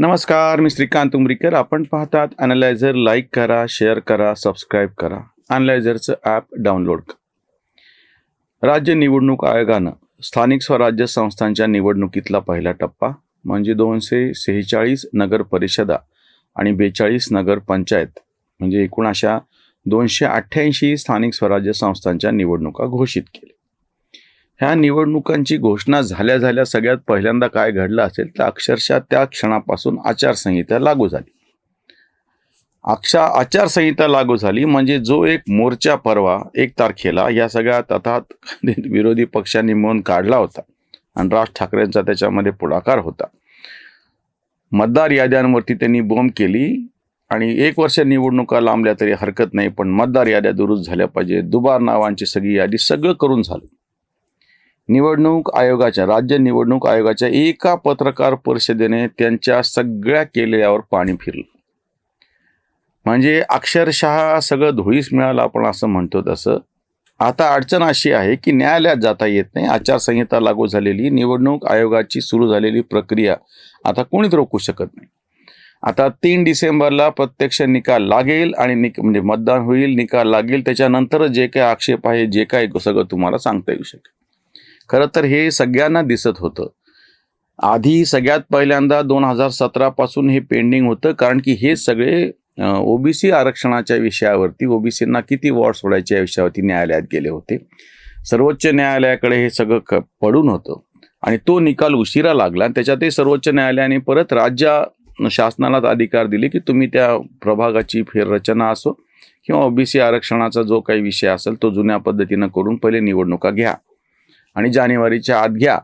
नमस्कार मी श्रीकांत उमरीकर. आपण पाहतात अनालायझर लाईक करा शेअर करा सबस्क्राईब करा. अनालायझरचं ॲप डाउनलोड करा. राज्य निवडणूक आयोगानं स्थानिक स्वराज्य संस्थांच्या निवडणुकीतला पहिला टप्पा म्हणजे दोनशे सेहेचाळीस नगर परिषदा आणि बेचाळीस नगरपंचायत म्हणजे एकूण अशा दोनशे अठ्ठ्याऐंशी स्थानिक स्वराज्य संस्थांच्या निवडणुका घोषित केल्या. ह्या निवडणुकांची घोषणा झाल्या झाल्या सगळ्यात पहिल्यांदा काय घडलं असेल तर अक्षरशः त्या क्षणापासून आचारसंहिता लागू झाली. अक्षा आचारसंहिता लागू झाली म्हणजे जो एक मोर्चा परवा एक तारखेला या सगळ्या तथात विरोधी पक्षांनी मिळून काढला होता आणि राज ठाकरेंचा त्याच्यामध्ये पुढाकार होता. मतदार याद्यांवरती त्यांनी बोंब केली आणि एक वर्ष निवडणुका लांबल्या तरी हरकत नाही पण मतदार याद्या दुरुस्त झाल्या पाहिजे दुबार नावांची सगळी यादी सगळं करून झालं. निवडणूक आयोगाच्या राज्य निवडणूक आयोगाच्या एका पत्रकार परिषदेने त्यांच्या सगळ्या केलेल्यावर पाणी फिरलं. म्हणजे अक्षरशः सगळं धुळीस मिळालं आपण असं म्हणतो तसं. आता अडचण अशी आहे की न्यायालयात जाता येत नाही. आचारसंहिता लागू झालेली निवडणूक आयोगाची सुरू झालेली प्रक्रिया आता कोणीच रोखू शकत नाही. आता तीन डिसेंबरला प्रत्यक्ष निकाल लागेल आणि निक म्हणजे मतदान होईल निकाल लागेल त्याच्यानंतर जे काही आक्षेप आहे जे काही सगळं तुम्हाला सांगता येऊ शकेल. खरं तर हे सगळ्यांना दिसत होतं. आधी सगळ्यात पहिल्यांदा दोन हजार सतरापासून हे पेंडिंग होतं कारण की हे सगळे ओबीसी आरक्षणाच्या विषयावरती ओबीसींना किती वॉर्ड सोडायच्या या विषयावरती न्यायालयात गेले होते. सर्वोच्च न्यायालयाकडे हे सगळं क पडून होतं आणि तो निकाल उशिरा लागला आणि त्याच्यातही सर्वोच्च न्यायालयाने परत राज्य शासनालाच अधिकार दिले की तुम्ही त्या प्रभागाची फेररचना असो किंवा ओबीसी आरक्षणाचा जो काही विषय असेल तो जुन्या पद्धतीनं करून पहिले निवडणुका घ्या. आणि जानेवारीच्या आत घ्या.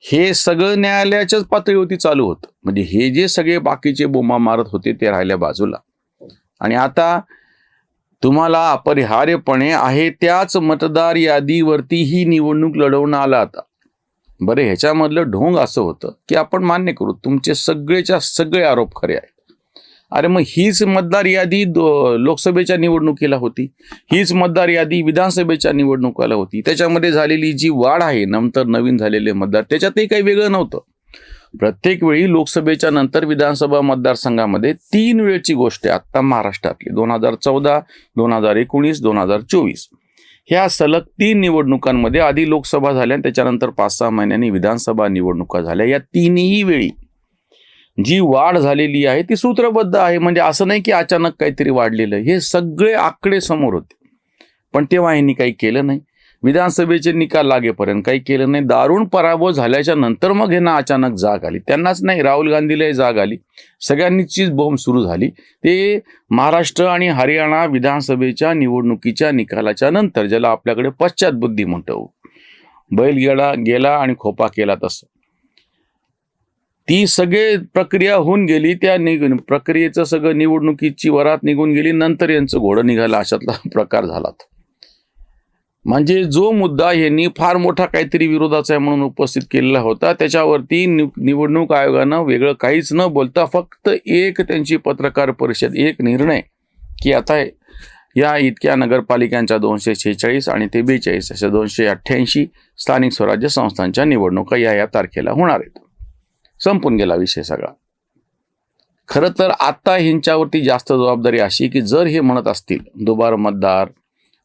हे सगळं न्यायालयाच्याच पातळीवरती चालू होतं. म्हणजे हे जे सगळे बाकीचे बोमा मारत होते ते राहिल्या बाजूला. आणि आता तुम्हाला अपरिहार्यपणे आहे त्याच मतदार यादीवरती ही निवडणूक लढवणं आलं आता. बरं ह्याच्यामधलं ढोंग असं होतं की आपण मान्य करू तुमचे सगळेच्या सगळे आरोप खरे आहेत. अरे मग हीच मतदार यादी दो- लोकसभेच्या निवडणुकीला होती. हीच मतदार यादी विधानसभेच्या निवडणुकाला होती. त्याच्यामध्ये झालेली जी वाढ आहे नंतर नवीन झालेले मतदार त्याच्यातही काही वेगळं नव्हतं. प्रत्येक वेळी लोकसभेच्या नंतर विधानसभा मतदारसंघामध्ये तीन वेळची गोष्ट आहे आत्ता महाराष्ट्रातली. दोन हजार चौदा दोन हजार एकोणीस दोन हजार चोवीस. ह्या सलग तीन निवडणुकांमध्ये आधी लोकसभा झाल्या आणि त्याच्यानंतर पाच सहा महिन्यांनी विधानसभा निवडणुका झाल्या. या तिन्ही वेळी जी वाढ झालेली आहे ती सूत्रबद्ध आहे. म्हणजे असं नाही की अचानक काहीतरी वाढलेलं हे सगळे आकडे समोर होते. पण तेव्हा यांनी काही केलं नाही. विधानसभेचे निकाल लागेपर्यंत काही केलं नाही. दारुण पराभव झाल्याच्यानंतर मग यांना अचानक जाग आली. त्यांनाच नाही राहुल गांधीलाही जाग आली. सगळ्यांनीचीच बोंब सुरू झाली. ते महाराष्ट्र आणि हरियाणा विधानसभेच्या निवडणुकीच्या निकालाच्या नंतर ज्याला आपल्याकडे पश्चातबुद्धी म्हणतो बैल गेला गेला आणि खोपा केला तसं. ती सगळे प्रक्रिया होऊन गेली त्या निघून प्रक्रियेचं सगळं निवडणुकीची वरात निघून गेली नंतर यांचं घोडं निघालं अशातला प्रकार झाला म्हणजे जो मुद्दा यांनी फार मोठा काहीतरी विरोधाचा आहे म्हणून उपस्थित केलेला होता त्याच्यावरती निवडणूक आयोगानं वेगळं काहीच न बोलता फक्त एक त्यांची पत्रकार परिषद एक निर्णय की आता या इतक्या नगरपालिकांच्या दोनशे शेहेचाळीस आणि ते बेचाळीस अशा दोनशे अठ्ठ्याऐंशी स्थानिक स्वराज्य संस्थांच्या निवडणुका या या तारखेला होणार आहेत. संपून गेला विषय सगळा. खरं तर आता ह्यांच्यावरती जास्त जबाबदारी अशी की जर हे म्हणत असतील दुबार मतदार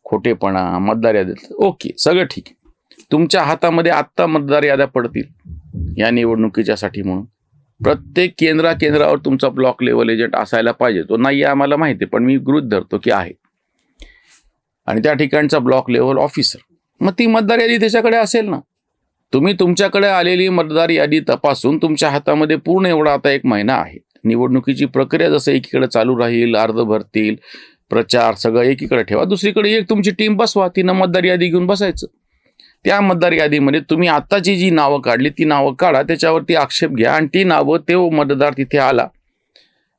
खोटेपणा मतदार याद्या ओके सगळं ठीक आहे. तुमच्या हातामध्ये आत्ता मतदार याद्या पडतील या निवडणुकीच्यासाठी म्हणून. प्रत्येक केंद्रा केंद्रावर तुमचा ब्लॉक लेवल एजंट असायला पाहिजे. तो नाही आहे आम्हाला माहिती आहे पण मी गृहित धरतो की आहे. आणि त्या ठिकाणचा ब्लॉक लेवल ऑफिसर. मग ती मतदार यादी त्याच्याकडे असेल ना. तुम्ही तुमच्याकडे आलेली मतदार यादी तपासून तुमच्या हातामध्ये पूर्ण एवढा आता एक महिना आहे. निवडणुकीची प्रक्रिया जसं एकीकडे चालू राहील अर्ज भरतील प्रचार सगळं एकीकडे ठेवा. दुसरीकडे एक तुमची टीम बसवा तिनं मतदार यादी घेऊन बसायचं. त्या मतदार यादीमध्ये तुम्ही आत्ताची जी नावं काढली ती नावं काढा त्याच्यावरती आक्षेप घ्या आणि ती नावं ते मतदार तिथे आला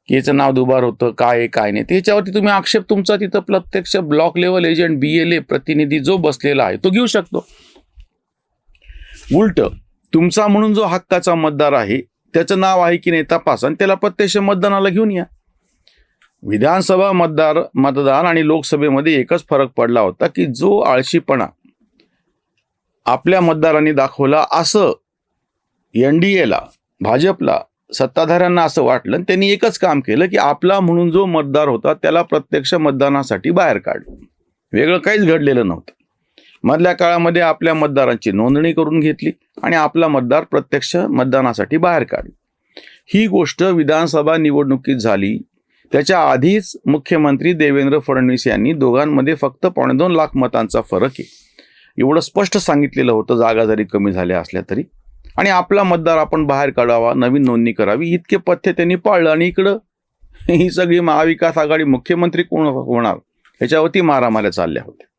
की याचं नाव दुबार होतं काय आहे काय नाही त्याच्यावरती तुम्ही आक्षेप तुमचा तिथं प्रत्यक्ष block level agent B L A प्रतिनिधी जो बसलेला आहे तो घेऊ शकतो. उलट तुमचा म्हणून जो हक्काचा मतदार आहे त्याचं नाव आहे की नाही तपास आणि त्याला प्रत्यक्ष मतदानाला घेऊन या. विधानसभा मतदार मतदान आणि लोकसभेमध्ये एकच फरक पडला होता की जो आळशीपणा आपल्या मतदारांनी दाखवला असं एन डी एला भाजपला सत्ताधाऱ्यांना असं वाटलं आणि त्यांनी एकच काम केलं की आपला म्हणून जो मतदार होता त्याला प्रत्यक्ष मतदानासाठी बाहेर काढलं. वेगळं काहीच घडलेलं नव्हतं. मधल्या काळामध्ये आपल्या मतदारांची नोंदणी करून घेतली आणि आपला मतदार प्रत्यक्ष मतदानासाठी बाहेर काढला. ही गोष्ट विधानसभा निवडणुकीत झाली. त्याच्या आधीच मुख्यमंत्री देवेंद्र फडणवीस यांनी दोघांमध्ये फक्त पावणे दोन लाख मतांचा फरक आहे. एवढं स्पष्ट सांगितलेलं होतं जागा जरी कमी झाल्या असल्या तरी. आणि आपला मतदार आपण बाहेर काढावा नवीन नोंदणी करावी इतके पथ्य त्यांनी पाळलं. आणि इकडं ही सगळी महाविकास आघाडी मुख्यमंत्री कोण होणार? ह्याच्यावरती मारामाऱ्या चालल्या होत्या.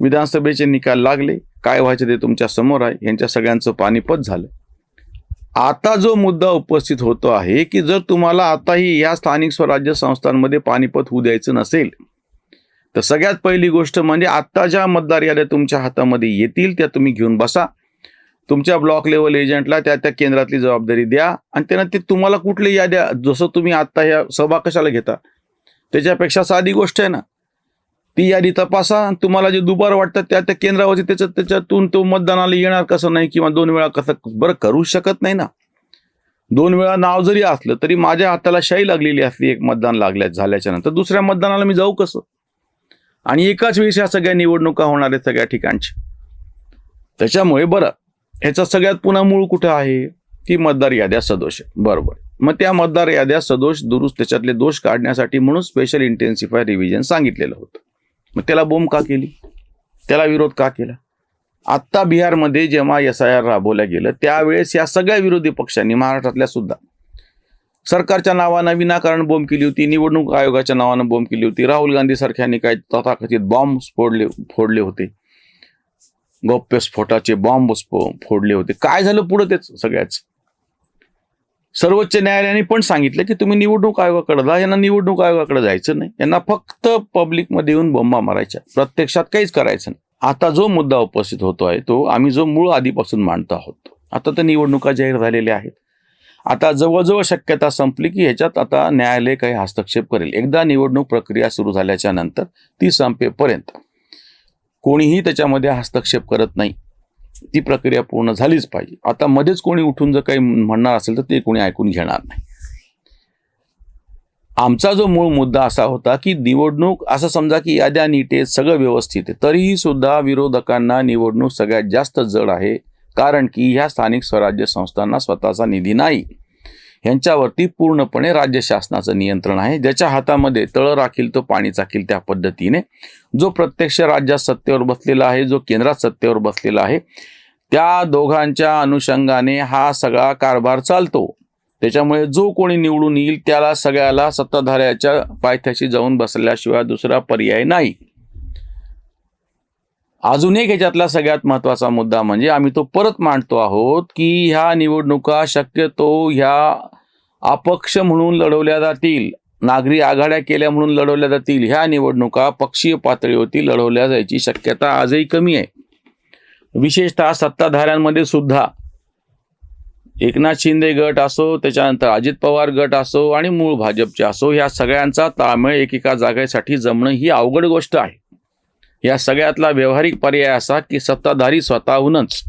विधानसभेचे निकाल लागले काय व्हायचे ते तुमच्यासमोर आहे यांच्या सगळ्यांचं पानिपत झालं. आता जो मुद्दा उपस्थित होतो आहे की जर तुम्हाला आताही या स्थानिक स्वराज्य संस्थांमध्ये पानिपत होऊ द्यायचं नसेल तर सगळ्यात पहिली गोष्ट म्हणजे आत्ता ज्या मतदार याद्या तुमच्या हातामध्ये येतील त्या तुम्ही घेऊन बसा. तुमच्या ब्लॉक लेवल एजंटला त्या त्या केंद्रातली जबाबदारी द्या आणि त्यांना ते तुम्हाला कुठली याद्या जसं तुम्ही आत्ता ह्या सभा कशाला घेता त्याच्यापेक्षा साधी गोष्ट आहे ना. ती यादी तपासा. आणि तुम्हाला जे दुबार वाटतं त्या त्या केंद्रावरती त्याच्यात त्याच्यातून तो मतदानाला येणार कसं नाही किंवा दोन वेळा कसं बरं करू शकत नाही ना. दोन वेळा नाव जरी असलं तरी माझ्या हाताला शाई लागलेली असली एक मतदान लागल्या झाल्याच्यानंतर. दुसऱ्या मतदानाला मी जाऊ कसं? आणि एकाच वेळेस या सगळ्या निवडणुका होणार आहेत सगळ्या ठिकाणची त्याच्यामुळे बरं ह्याचा सगळ्यात पुन्हा मूळ कुठं आहे? ती मतदार याद्या सदोष आहे. बरोबर. मग त्या मतदार याद्या सदोष दुरुस्त त्याच्यातले दोष काढण्यासाठी म्हणून स्पेशल इंटेन्सिफाय रिव्हिजन सांगितलेलं होतं. मग त्याला बोंब का केली? त्याला विरोध का केला? आत्ता बिहारमध्ये जेव्हा एस आय आर राबवल्या गेलं त्यावेळेस या सगळ्या विरोधी पक्षांनी महाराष्ट्रातल्या सुद्धा सरकारच्या नावानं विनाकारण बोंब केली होती निवडणूक आयोगाच्या नावानं बोंब केली होती राहुल गांधी सारख्यांनी काही तथाकथित बॉम्ब फोडले फोडले होते. गौप्यस्फोटाचे बॉम्ब फोडले होते. काय झालं पुढं तेच सगळ्याच? सर्वोच्च न्यायालयाने पण सांगितलं की तुम्ही निवडणूक आयोगाकडे जा. यांना निवडणूक आयोगाकडे जायचं नाही. यांना फक्त पब्लिकमध्ये येऊन बोंबा मारायच्या. प्रत्यक्षात काहीच करायचं नाही. आता जो मुद्दा उपस्थित होतो आहे तो आम्ही जो मूळ आधीपासून मांडतो आहोत. आता तर निवडणुका जाहीर झालेल्या आहेत. आता जवळजवळ शक्यता संपली की ह्याच्यात आता न्यायालय काही हस्तक्षेप करेल. एकदा निवडणूक प्रक्रिया सुरू झाल्याच्यानंतर ती संपेपर्यंत कोणीही त्याच्यामध्ये हस्तक्षेप करत नाही. ती प्रक्रिया पूर्ण झालीच पाहिजे. आता मध्येच कोणी उठून जर काही म्हणणार असेल तर ते कोणी ऐकून घेणार नाही. आमचा जो मूळ मुद्दा असा होता की निवडणूक असं समजा की याद्या नीट आहेत सगळं व्यवस्थित आहे तरीही सुद्धा विरोधकांना निवडणूक सगळ्यात जास्त जड आहे. कारण की ह्या स्थानिक स्वराज्य संस्थांना स्वतःचा निधी नाही. ह्यांच्यावरती पूर्णपणे राज्य शासनाचं नियंत्रण आहे. ज्याच्या हातामध्ये तळ राखील तो पाणी चाकील त्या पद्धतीने. जो प्रत्यक्ष राज्यात सत्तेवर बसलेला आहे जो केंद्रात सत्तेवर बसलेला आहे त्या दोघांच्या अनुषंगाने हा सगळा कारभार चालतो. त्याच्यामुळे जो कोणी निवडून येईल त्याला सगळ्याला सत्ताधाऱ्याच्या पायथ्याशी जाऊन बसल्याशिवाय दुसरा पर्याय नाही. अजून एक ह्याच्यातला सगळ्यात महत्त्वाचा मुद्दा म्हणजे आम्ही तो परत मांडतो आहोत की ह्या निवडणुका शक्यतो ह्या अपक्ष म्हणून लढवल्या जातील. नागरी आघाड्या केल्या म्हणून लढवल्या जातील. ह्या निवडणुका पक्षीय पातळीवरती लढवल्या जायची शक्यता आजही कमी आहे. विशेषतः सत्ताधाऱ्यांमध्ये सुद्धा. एकनाथ शिंदे गट असो त्याच्यानंतर अजित पवार गट असो आणि मूळ भाजपचे असो ह्या सगळ्यांचा ताळमेळ एकेका जागेसाठी जमणं ही अवघड गोष्ट आहे. या सगळ्यातला व्यावहारिक पर्याय असा की सत्ताधारी स्वतःहूनच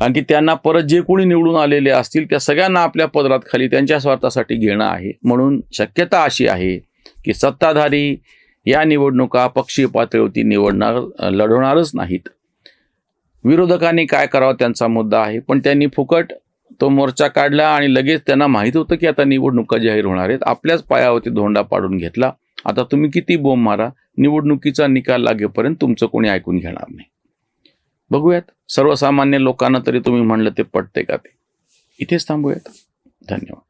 कारण की त्यांना परत जे कोणी निवडून आलेले असतील त्या सगळ्यांना आपल्या पदरात खाली त्यांच्या स्वार्थासाठी घेणं आहे. म्हणून शक्यता अशी आहे की सत्ताधारी या निवडणुका पक्षीय पातळीवरती निवडणार लढवणारच नाहीत. विरोधकांनी काय करावं त्यांचा मुद्दा आहे पण त्यांनी फुकट तो मोर्चा काढला आणि लगेच त्यांना माहीत होतं की आता निवडणुका जाहीर होणार आहेत. आपल्याच पायावरती धोंडा पाडून घेतला. आता तुम्ही किती बोंब मारा? निवडणुकीचा निकाल लागेपर्यंत तुमचं कोणी ऐकून घेणार नाही. बघूयात. सर्वसामान्य लोकांना तरी तुम्ही म्हणलं ते पटते का ते? इथेच थांबूयात. धन्यवाद.